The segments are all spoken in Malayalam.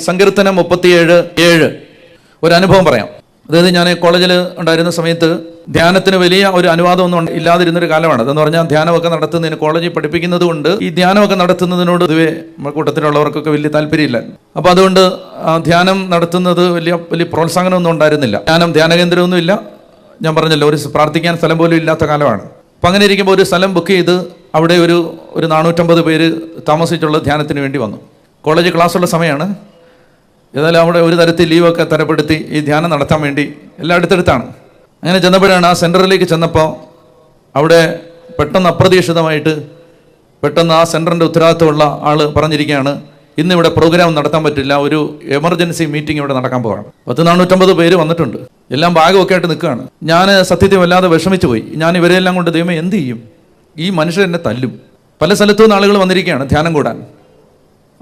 സങ്കീർത്തനം മുപ്പത്തിയേഴ് ഏഴ്. ഒരു അനുഭവം പറയാം. അതായത് ഞാൻ കോളേജിൽ ഉണ്ടായിരുന്ന സമയത്ത് ധ്യാനത്തിന് വലിയ ഒരു അനുവാദമൊന്നും ഇല്ലാതിരുന്നൊരു കാലമാണ്. അതെന്ന് പറഞ്ഞാൽ ധ്യാനമൊക്കെ നടത്തുന്നതിന് കോളേജിൽ പഠിപ്പിക്കുന്നത് കൊണ്ട് ഈ ധ്യാനമൊക്കെ നടത്തുന്നതിനോട് ഇതുവേ കൂട്ടത്തിലുള്ളവർക്കൊക്കെ വലിയ താല്പര്യമില്ല. അപ്പോൾ അതുകൊണ്ട് ധ്യാനം നടത്തുന്നത് വലിയ വലിയ പ്രോത്സാഹനമൊന്നും ഉണ്ടായിരുന്നില്ല. ധ്യാനം ധ്യാന കേന്ദ്രമൊന്നുമില്ല ഞാൻ പറഞ്ഞല്ലോ ഒരു പ്രാർത്ഥിക്കാൻ സ്ഥലം പോലും ഇല്ലാത്ത കാലമാണ്. അപ്പം അങ്ങനെ ഇരിക്കുമ്പോൾ ഒരു സ്ഥലം ബുക്ക് ചെയ്ത് അവിടെ ഒരു ഒരു നാനൂറ്റമ്പത് പേര് താമസിച്ചുള്ള ധ്യാനത്തിന് വേണ്ടി വന്നു. കോളേജ് ക്ലാസ്സുള്ള സമയമാണ് ഏതായാലും അവിടെ ഒരു തരത്തിൽ ലീവൊക്കെ തരപ്പെടുത്തി ഈ ധ്യാനം നടത്താൻ വേണ്ടി എല്ലാം അടുത്തടുത്താണ് അങ്ങനെ ചെന്നപ്പോഴാണ് ആ സെന്ററിലേക്ക് ചെന്നപ്പോൾ അവിടെ പെട്ടെന്ന് അപ്രതീക്ഷിതമായിട്ട് പെട്ടെന്ന് ആ സെന്ററിന്റെ ഉത്തരവാദിത്തമുള്ള ആൾ പറഞ്ഞിരിക്കുകയാണ് ഇന്ന് ഇവിടെ പ്രോഗ്രാം നടത്താൻ പറ്റില്ല ഒരു എമർജൻസി മീറ്റിംഗ് ഇവിടെ നടക്കാൻ പോകണം പത്ത് നാനൂറ്റമ്പത് പേര് വന്നിട്ടുണ്ട്. എല്ലാം ഭാഗമൊക്കെ ആയിട്ട് നിൽക്കുകയാണ്. ഞാൻ സത്യത്തിൽ വല്ലാതെ വിഷമിച്ചു പോയി. ഞാൻ ഇവരെല്ലാം കൊണ്ട് ദൈവം എന്ത് ചെയ്യും? ഈ മനുഷ്യർ എന്നെ തല്ലും. പല സ്ഥലത്തു നിന്ന് ആളുകൾ വന്നിരിക്കുകയാണ് ധ്യാനം കൂടാൻ.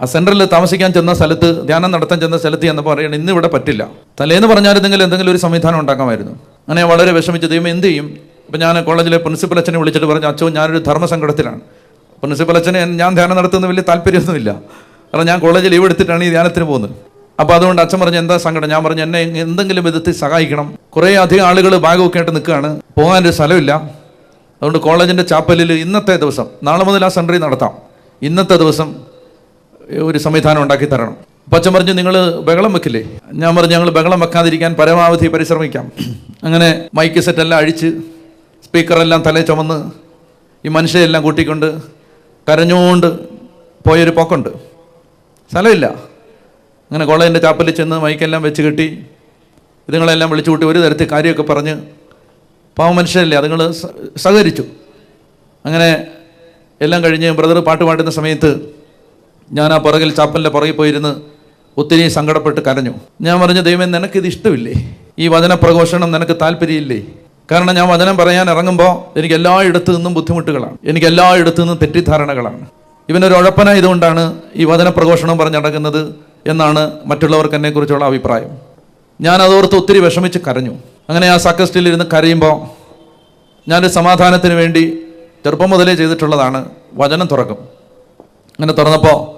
ആ സെന്ററിൽ താമസിക്കാൻ ചെന്ന സ്ഥലത്ത് ധ്യാനം നടത്താൻ ചെന്ന സ്ഥലത്ത് ചെന്നപ്പോൾ പറയണം ഇന്ന് ഇവിടെ പറ്റില്ല. തലേന്ന് പറഞ്ഞായിരുന്നെങ്കിൽ എന്തെങ്കിലും ഒരു സംവിധാനം ഉണ്ടാക്കാമായിരുന്നു. അങ്ങനെ വളരെ വിഷമിച്ച് ദൈവം എന്ത് ചെയ്യും? അപ്പം ഞാൻ കോളേജിലെ പ്രിൻസിപ്പൽ അച്ഛനെ വിളിച്ചിട്ട് പറഞ്ഞു അച്ഛൻ ഞാനൊരു ധർമ്മസങ്കടത്തിലാണ്. പ്രിൻസിപ്പൽ അച്ഛനെ ഞാൻ ധ്യാനം നടത്തുന്ന വലിയ താല്പര്യമൊന്നുമില്ല. കാരണം ഞാൻ കോളേജിൽ ലീവ് എടുത്തിട്ടാണ് ഈ ധ്യാനത്തിന് പോകുന്നത്. അപ്പോൾ അതുകൊണ്ട് അച്ഛൻ പറഞ്ഞു എന്താ സങ്കടം? ഞാൻ പറഞ്ഞു എന്നെ എന്തെങ്കിലും വിധത്തിൽ സഹായിക്കണം. കുറേ അധികം ആളുകൾ ഭാഗമൊക്കെ ആയിട്ട് നിൽക്കുകയാണ്. പോകാനൊരു സ്ഥലമില്ല. അതുകൊണ്ട് കോളേജിന്റെ ചാപ്പലിൽ ഇന്നത്തെ ദിവസം നാളെ മുതൽ ആ സെന്ററിൽ നടത്താം. ഇന്നത്തെ ദിവസം ഒരു സംവിധാനം ഉണ്ടാക്കി തരണം. പച്ച പറഞ്ഞു നിങ്ങൾ ബഹളം വെക്കില്ലേ? ഞാൻ പറഞ്ഞു ഞങ്ങൾ ബഹളം വെക്കാതിരിക്കാൻ പരമാവധി പരിശ്രമിക്കാം. അങ്ങനെ മൈക്ക് സെറ്റ് എല്ലാം അഴിച്ച് സ്പീക്കറെല്ലാം തലേ ചുമന്ന് ഈ മനുഷ്യരെല്ലാം കൂട്ടിക്കൊണ്ട് കരഞ്ഞുകൊണ്ട് പോയൊരു പോക്കുണ്ട്. സ്ഥലമില്ല. അങ്ങനെ കോളേജിന്റെ ചാപ്പലിൽ ചെന്ന് മൈക്കെല്ലാം വെച്ച് കെട്ടി ഇതുങ്ങളെല്ലാം വിളിച്ചു കൂട്ടി ഒരു തരത്തിൽ കാര്യമൊക്കെ പറഞ്ഞ് പാവ മനുഷ്യരല്ലേ അതുങ്ങൾ സഹകരിച്ചു. അങ്ങനെ എല്ലാം കഴിഞ്ഞ് ബ്രദർ പാട്ട് പാടുന്ന സമയത്ത് ഞാൻ ആ പുറകിൽ ചാപ്പലിന്റെ പുറകിൽ പോയിരുന്ന് ഒത്തിരി സങ്കടപ്പെട്ട് കരഞ്ഞു. ഞാൻ പറഞ്ഞു ദൈവം നിനക്കിത് ഇഷ്ടമില്ലേ? ഈ വചന പ്രഘോഷണം നിനക്ക് താല്പര്യമില്ലേ? കാരണം ഞാൻ വചനം പറയാൻ ഇറങ്ങുമ്പോൾ എനിക്ക് എല്ലായിടത്തു നിന്നും ബുദ്ധിമുട്ടുകളാണ്. എനിക്ക് എല്ലായിടത്തു നിന്നും തെറ്റിദ്ധാരണകളാണ്. ഇവനൊരു ഉഴപ്പനായതുകൊണ്ടാണ് ഈ വചന പ്രഘോഷണം പറഞ്ഞ് നടക്കുന്നത് എന്നാണ് മറ്റുള്ളവർക്ക് എന്നെക്കുറിച്ചുള്ള അഭിപ്രായം. ഞാൻ അതോർത്ത് ഒത്തിരി വിഷമിച്ച് കരഞ്ഞു. അങ്ങനെ ആ സക്കസ്റ്റിൽ ഇരുന്ന് കരയുമ്പോൾ ഞാനൊരു സമാധാനത്തിന് വേണ്ടി ചെറുപ്പം മുതലേ ചെയ്തിട്ടുള്ളതാണ് വചനം തുറക്കും. അങ്ങനെ തുറന്നപ്പോൾ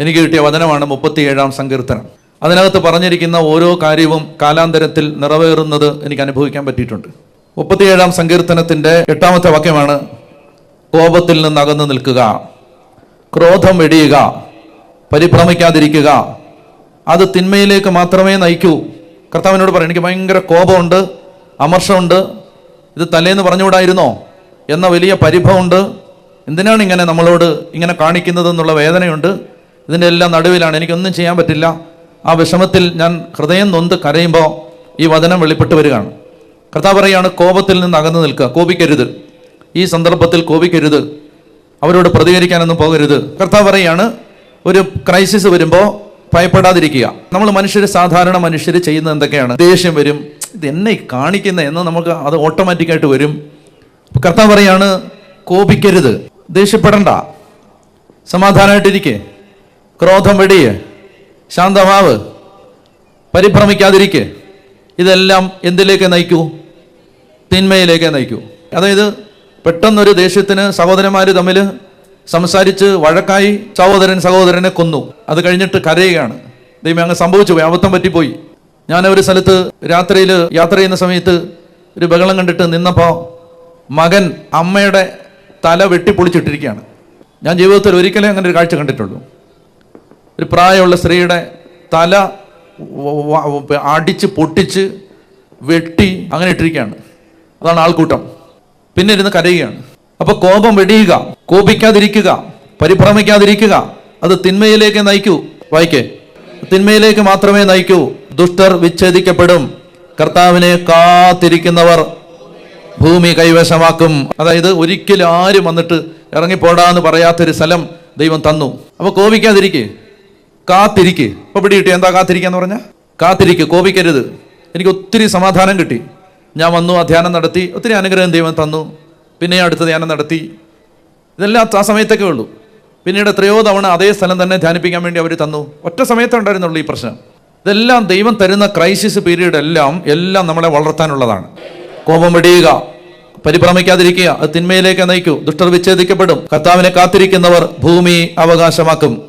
എനിക്ക് കിട്ടിയ വചനമാണ് മുപ്പത്തിയേഴാം സങ്കീർത്തനം. അതിനകത്ത് പറഞ്ഞിരിക്കുന്ന ഓരോ കാര്യവും കാലാന്തരത്തിൽ നിറവേറുന്നത് എനിക്ക് അനുഭവിക്കാൻ പറ്റിയിട്ടുണ്ട്. മുപ്പത്തിയേഴാം സങ്കീർത്തനത്തിന്റെ എട്ടാമത്തെ വാക്യമാണ് കോപത്തിൽ നിന്ന് അകന്നു നിൽക്കുക ക്രോധം വെടിയുക പരിഭ്രമിക്കാതിരിക്കുക. അത് തിന്മയിലേക്ക് മാത്രമേ നയിക്കൂ. കർത്താവിനോട് പറയും എനിക്ക് ഭയങ്കര കോപമുണ്ട് അമർഷമുണ്ട്. ഇത് തലേന്ന് പറഞ്ഞുകൂടായിരുന്നോ? എന്ന വലിയ പരിഭവമുണ്ട്. എന്തിനാണ് ഇങ്ങനെ നമ്മളോട് ഇങ്ങനെ കാണിക്കുന്നത് എന്നുള്ള വേദനയുണ്ട്. ഇതിന്റെ എല്ലാം നടുവിലാണ്. എനിക്കൊന്നും ചെയ്യാൻ പറ്റില്ല. ആ വിഷമത്തിൽ ഞാൻ ഹൃദയം നൊന്ത് കരയുമ്പോൾ ഈ വചനം വെളിപ്പെട്ട് വരികയാണ്. കർത്താവ് പറയാണ് കോപത്തിൽ നിന്ന് അകന്നു നിൽക്കുക. കോപിക്കരുത്. ഈ സന്ദർഭത്തിൽ കോപിക്കരുത്. അവരോട് പ്രതികരിക്കാനൊന്നും പോകരുത്. കർത്താവ് പറയാണ് ഒരു ക്രൈസിസ് വരുമ്പോൾ ഭയപ്പെടാതിരിക്കുക. നമ്മൾ മനുഷ്യർ സാധാരണ മനുഷ്യർ ചെയ്യുന്നത് എന്തൊക്കെയാണ്? ദേഷ്യം വരും. ഇത് എന്നെ കാണിക്കുന്ന എന്ന് നമുക്ക് അത് ഓട്ടോമാറ്റിക്കായിട്ട് വരും. കർത്താവ് പറയാണ് കോപിക്കരുത്. ദേഷ്യപ്പെടണ്ട. സമാധാനമായിട്ടിരിക്കെ ക്രോധം വെടിയ് ശാന്തമാവ്. പരിഭ്രമിക്കാതിരിക്കെ. ഇതെല്ലാം എന്തിലേക്ക് നയിക്കൂ? തിന്മയിലേക്ക് നയിക്കൂ. അതായത് പെട്ടെന്നൊരു ദേഷ്യത്തിന് സഹോദരന്മാർ തമ്മിൽ സംസാരിച്ച് വഴക്കായി സഹോദരൻ സഹോദരനെ കൊന്നു. അത് കഴിഞ്ഞിട്ട് കരയുകയാണ്. ദൈവം അങ്ങ് സംഭവിച്ചു പോയി. അബദ്ധം പറ്റിപ്പോയി. ഞാൻ ഒരു സ്ഥലത്ത് രാത്രിയിൽ യാത്ര ചെയ്യുന്ന സമയത്ത് ഒരു ബഹളം കണ്ടിട്ട് നിന്നപ്പോൾ മകൻ അമ്മയുടെ തല വെട്ടിപ്പൊളിച്ചിട്ടിരിക്കുകയാണ്. ഞാൻ ജീവിതത്തിൽ ഒരിക്കലേ അങ്ങനെ ഒരു കാഴ്ച കണ്ടിട്ടുള്ളൂ. ഒരു പ്രായമുള്ള സ്ത്രീയുടെ തല അടിച്ച് പൊട്ടിച്ച് വെട്ടി അങ്ങനെ ഇട്ടിരിക്കുകയാണ്. അതാണ് ആൾക്കൂട്ടം. പിന്നെ ഇരുന്ന് കരയുകയാണ്. അപ്പൊ കോപം വെടിയുക കോപിക്കാതിരിക്കുക പരിഭ്രമിക്കാതിരിക്കുക അത് തിന്മയിലേക്ക് നയിക്കൂ. വായിക്കേ. തിന്മയിലേക്ക് മാത്രമേ നയിക്കൂ. ദുഷ്ടർ വിച്ഛേദിക്കപ്പെടും. കർത്താവിനെ കാത്തിരിക്കുന്നവർ ഭൂമി കൈവശമാക്കും. അതായത് ഒരിക്കലും ആരും വന്നിട്ട് ഇറങ്ങിപ്പോടാന്ന് പറയാത്തൊരു സ്ഥലം ദൈവം തന്നു. അപ്പോൾ കോപിക്കാതിരിക്കേ. കാത്തിരിക്ക്. ഇപ്പൊ പിടി കിട്ടി. എന്താ കാത്തിരിക്കാന്ന് പറഞ്ഞ? കാത്തിരിക്ക്. കോപിക്കരുത്. എനിക്ക് ഒത്തിരി സമാധാനം കിട്ടി. ഞാൻ വന്നു ആ ധ്യാനം നടത്തി. ഒത്തിരി അനുഗ്രഹം ദൈവം തന്നു. പിന്നെ അടുത്ത ധ്യാനം നടത്തി. ഇതെല്ലാം ആ സമയത്തൊക്കെ ഉള്ളൂ. പിന്നീട് എത്രയോ തവണ അതേ സ്ഥലം തന്നെ ധ്യാനിപ്പിക്കാൻ വേണ്ടി അവർ തന്നു. ഒറ്റ സമയത്തേ ഉണ്ടായിരുന്നുള്ളൂ ഈ പ്രശ്നം. ഇതെല്ലാം ദൈവം തരുന്ന ക്രൈസിസ് പീരീഡ് എല്ലാം എല്ലാം നമ്മളെ വളർത്താനുള്ളതാണ്. കോപം വെടിയുക. പരിഭ്രമിക്കാതിരിക്കുക. അത് തിന്മയിലേക്ക് നയിക്കൂ. ദുഷ്ടർ വിച്ഛേദിക്കപ്പെടും. കർത്താവിനെ കാത്തിരിക്കുന്നവർ ഭൂമി അവകാശമാക്കും.